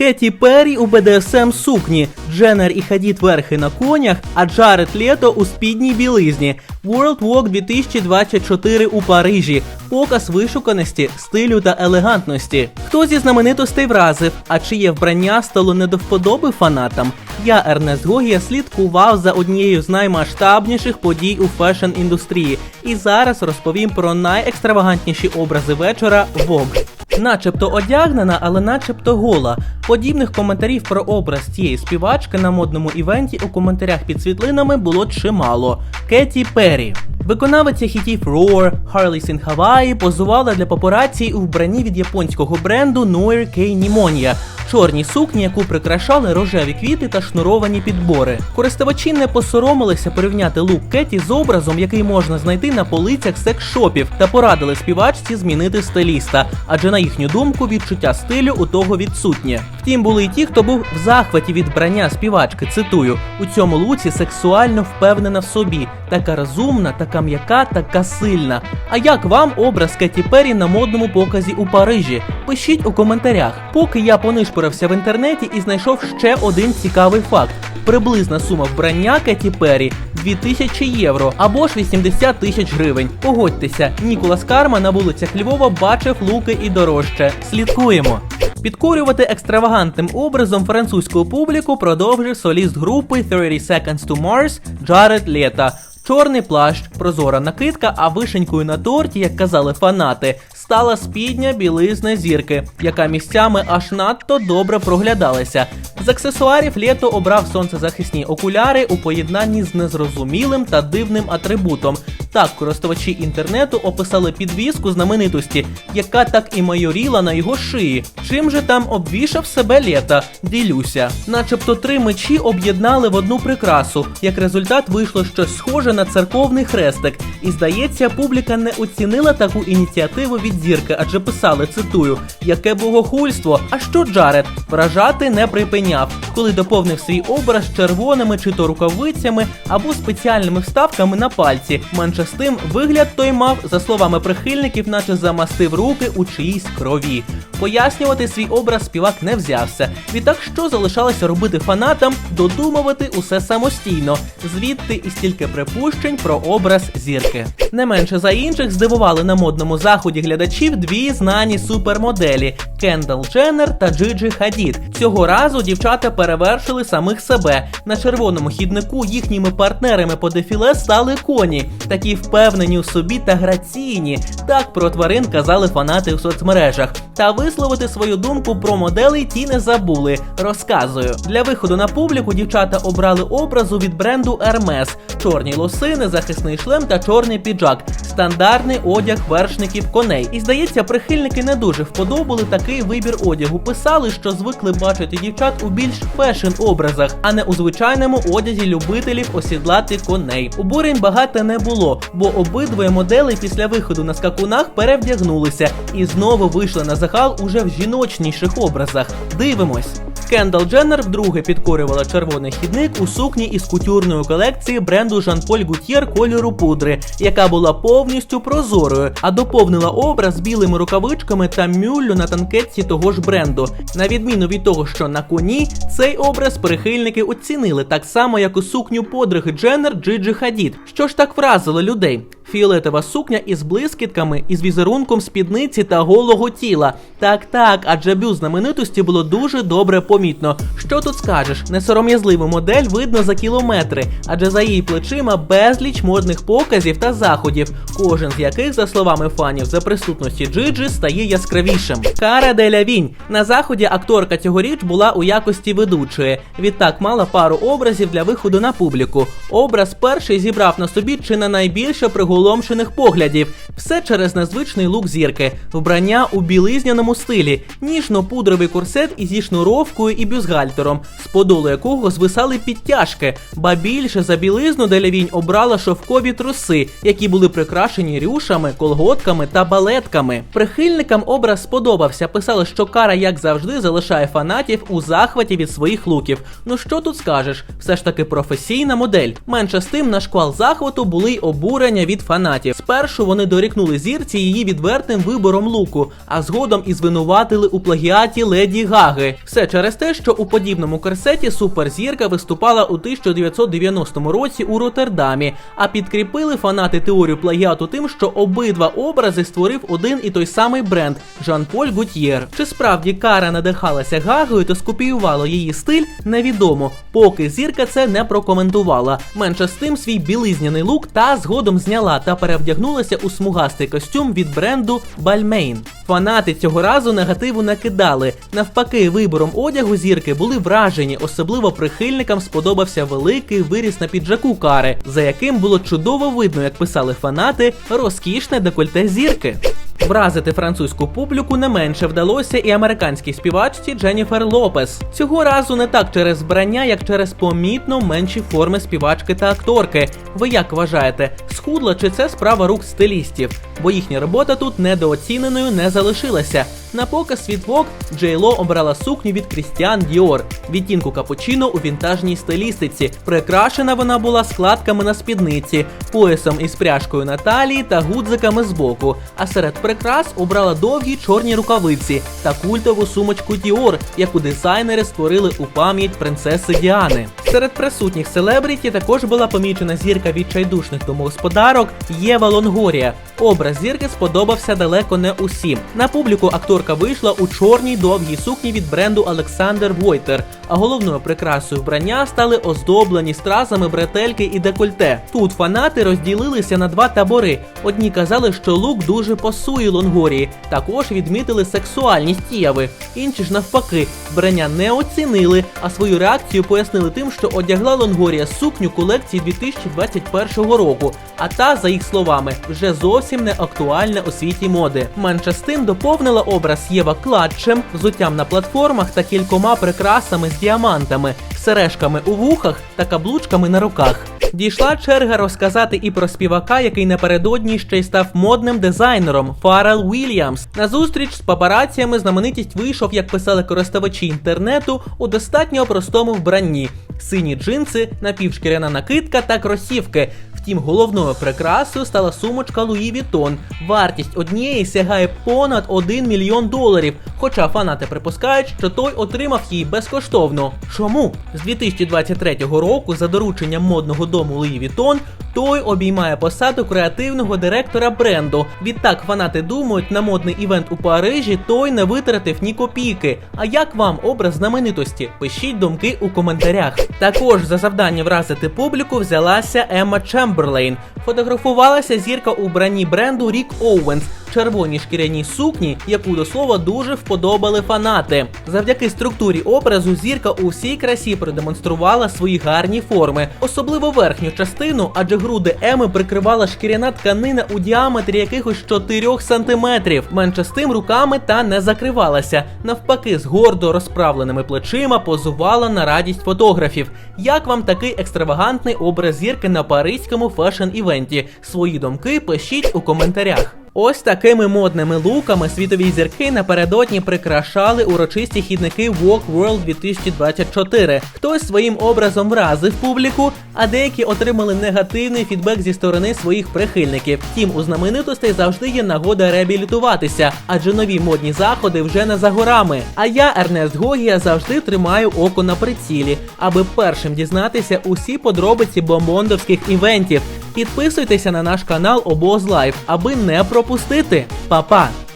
Кеті Перрі у БДСМ сукні, Дженнер і Хадід верхи на конях, а Джаред Лето у спідній білизні. World Walk 2024 у Парижі. Показ вишуканості, стилю та елегантності. Хто зі знаменитостей вразив, а чиє вбрання стало не до вподоби фанатам? Я, Ернест Гогія, слідкував за однією з наймасштабніших подій у фешн-індустрії і зараз розповім про найекстравагантніші образи вечора Vogue. Начебто одягнена, але начебто гола. Подібних коментарів про образ цієї співачки на модному івенті у коментарях під світлинами було чимало. Кеті Перрі. Виконавиця хітів Roar, Harleys in Hawaii позувала для папарації у вбранні від японського бренду Noir K Pneumonia. Чорні сукні, яку прикрашали рожеві квіти та шнуровані підбори. Користувачі не посоромилися порівняти лук Кеті з образом, який можна знайти на полицях секс-шопів, та порадили співачці змінити стиліста, адже на їхню думку відчуття стилю у того відсутнє. Втім, були й ті, хто був в захваті від брання співачки. Цитую: у цьому луці сексуально впевнена в собі, така розумна, така м'яка, така сильна. А як вам образ Кеті Перрі на модному показі у Парижі? Пишіть у коментарях. Поки я понишпорився в інтернеті і знайшов ще один цікавий факт. Приблизна сума вбрання Кеті Перрі 2000 євро або ж 80 тисяч гривень. Погодьтеся, Ніколас Карма на вулицях Львова бачив луки і дорожче. Слідкуємо. Підкорювати екстравагантним образом французьку публіку продовжив соліст групи 30 Seconds to Mars Джаред Лета. Чорний плащ, прозора накидка, а вишенькою на торті, як казали фанати, стала спідня білизна зірки, яка місцями аж надто добре проглядалася. З аксесуарів лето обрав сонцезахисні окуляри у поєднанні з незрозумілим та дивним атрибутом. Так користувачі інтернету описали підвіску знаменитості, яка так і майоріла на його шиї. Чим же там обвішав себе лета? Ділюся. Начебто три мечі об'єднали в одну прикрасу. Як результат вийшло щось схоже на церковний хрестик. І здається, публіка не оцінила таку ініціативу від зірки, адже писали, цитую, яке богохульство, а що Джаред вражати не припиняв, коли доповнив свій образ червоними чи то рукавицями або спеціальними вставками на пальці. Менше з тим, вигляд той мав, за словами прихильників, наче замастив руки у чиїсь крові. Пояснювати свій образ співак не взявся. Відтак, що залишалося робити фанатам, додумувати усе самостійно. Звідти і стільки припущень про образ зірки. Не менше за інших здивували на модному заході глядачів дві знані супермоделі Кендал Дженнер та Джиджи Хадід. Цього разу дівчата перевершили самих себе. На червоному хіднику їхніми партнерами по дефіле стали коні, такі впевнені у собі та граційні. Так про тварин казали фанати у соцмережах. Та висловити свою думку про моделей ті не забули. Розказую. Для виходу на публіку дівчата обрали образу від бренду Hermes. чорні лосини, захисний шлем та чорний піджак. Стандартний одяг вершників коней. І здається, прихильники не дуже вподобали такий вибір одягу. Писали, що звикли бачити дівчат у більш фешн образах, а не у звичайному одязі любителів осідлати коней. Обурень багато не було, бо обидвоє моделей після виходу на скакунах перевдягнулися і знову вийшли на загал уже в жіночніших образах. Дивимось. Кендал Дженнер вдруге підкорювала червоний хідник у сукні із кутюрної колекції бренду Жан-Поль Гутьєр кольору пудри, яка була повністю прозорою, а доповнила образ білими рукавичками та мюллю на танкетці того ж бренду. На відміну від того, що на коні, цей образ прихильники оцінили так само, як у сукню подруги Дженнер Джиджи Хадід. Що ж так вразило людей? Фіолетова сукня із блискітками, із візерунком спідниці та голого тіла. Так, так, адже бюст знаменитості було дуже добре помітно. Що тут скажеш? Несором'язливу модель видно за кілометри, адже за її плечима безліч модних показів та заходів, кожен з яких, за словами фанів, за присутності Джиджи стає яскравішим. Кара Деля Вінь на заході акторка цьогоріч була у якості ведучої. Відтак мала пару образів для виходу на публіку. Образ перший зібрав на собі чи не найбільше приголомшених поглядів. Все через незвичний лук зірки, вбрання у білизняному стилі, ніжно-пудровий корсет із шнуровкою і бюстгальтером, з подолу якого звисали підтяжки. Ба більше за білизну Делявінь обрала шовкові труси, які були прикрашені рюшами, колготками та балетками. Прихильникам образ сподобався. Писали, що кара, як завжди, залишає фанатів у захваті від своїх луків. Ну що тут скажеш? Все ж таки професійна модель. Менше з тим на шквал захвату були й обурення від. Спершу вони дорікнули зірці її відвертим вибором луку, а згодом і звинуватили у плагіаті Леді Гаги. Все через те, що у подібному корсеті суперзірка виступала у 1990 році у Роттердамі, а підкріпили фанати теорію плагіату тим, що обидва образи створив один і той самий бренд Жан-Поль Гутьєр. Чи справді Кара надихалася Гагою та скопіювала її стиль, невідомо, поки зірка це не прокоментувала. Менше з тим свій білизняний лук та згодом зняла та перевдягнулася у смугастий костюм від бренду Balmain. Фанати цього разу негативу накидали. Навпаки, вибором одягу зірки були вражені, особливо прихильникам сподобався великий виріс на піджаку кари, за яким було чудово видно, як писали фанати, розкішне декольте зірки. Вразити французьку публіку не менше вдалося і американській співачці Дженніфер Лопес. Цього разу не так через збрання, як через помітно менші форми співачки та акторки. Ви як вважаєте, схудла чи це справа рук стилістів? Бо їхня робота тут недооціненою не залишилася. На показ світ Vogue Джейло обрала сукню від Крістіан Діор, відтінку капучино у вінтажній стилістиці. Прикрашена вона була складками на спідниці, поясом із пряжкою на талії та гудзиками збоку. А серед прикрас обрала довгі чорні рукавиці та культову сумочку Діор, яку дизайнери створили у пам'ять принцеси Діани. Серед присутніх селебріті також була помічена зірка відчайдушних домогосподарок Єва Лонгорія. Образ зірки сподобався далеко не усім. На публіку акторка вийшла у чорній довгій сукні від бренду Alexander Войтер, а головною прикрасою вбрання стали оздоблені стразами бретельки і декольте. Тут фанати розділилися на два табори. Одні казали, що лук дуже пасує Лонгорії, також відмітили сексуальність Єви. Інші ж навпаки, вбрання не оцінили, а свою реакцію пояснили тим, що одягла Лонгорія сукню колекції 2021 року. А та, за їх словами, вже зовсім не актуальна у світі моди. Менше з тим доповнила образ Єва клатчем, взуттям на платформах та кількома прикрасами з діамантами, сережками у вухах та каблучками на руках. Дійшла черга розказати і про співака, який напередодні ще й став модним дизайнером Фарел Вільямс. На зустріч з папараціями знаменитість вийшов, як писали користувачі інтернету, у достатньо простому вбранні: сині джинси, напівшкіряна накидка та кросівки. Втім, головною прикрасою стала сумочка Луї Вітон. Вартість однієї сягає понад 1 мільйон доларів. Хоча фанати припускають, що той отримав її безкоштовно. Чому? З 2023 року, за дорученням модного дому Луї Вітон, той обіймає посаду креативного директора бренду. Відтак фанати думають, на модний івент у Парижі той не витратив ні копійки. А як вам образ знаменитості? Пишіть думки у коментарях. Також за завдання вразити публіку взялася Емма Чемберлейн. Фотографувалася зірка у бранні бренду Рік Оуенс червоній шкіряній сукні, яку до слова дуже вподобали фанати. Завдяки структурі образу зірка у всій красі продемонструвала свої гарні форми, особливо верхню частину, адже груди Еми прикривала шкіряна тканина у діаметрі якихось 4 сантиметрів. Менше з тим руками та не закривалася. Навпаки, з гордо розправленими плечима позувала на радість фотографів. Як вам такий екстравагантний образ зірки на паризькому фешн-івенті? Свої думки пишіть у коментарях. Ось такими модними луками світові зірки напередодні прикрашали урочисті хідники Walk World 2024. Хтось своїм образом вразив публіку, а деякі отримали негативний фідбек зі сторони своїх прихильників. Втім, у знаменитостей завжди є нагода реабілітуватися, адже нові модні заходи вже не за горами. А я, Ернест Гогія, завжди тримаю око на прицілі, аби першим дізнатися усі подробиці бомбондовських івентів. Підписуйтеся на наш канал Обоз Лайф, аби не пропустити. Па-па!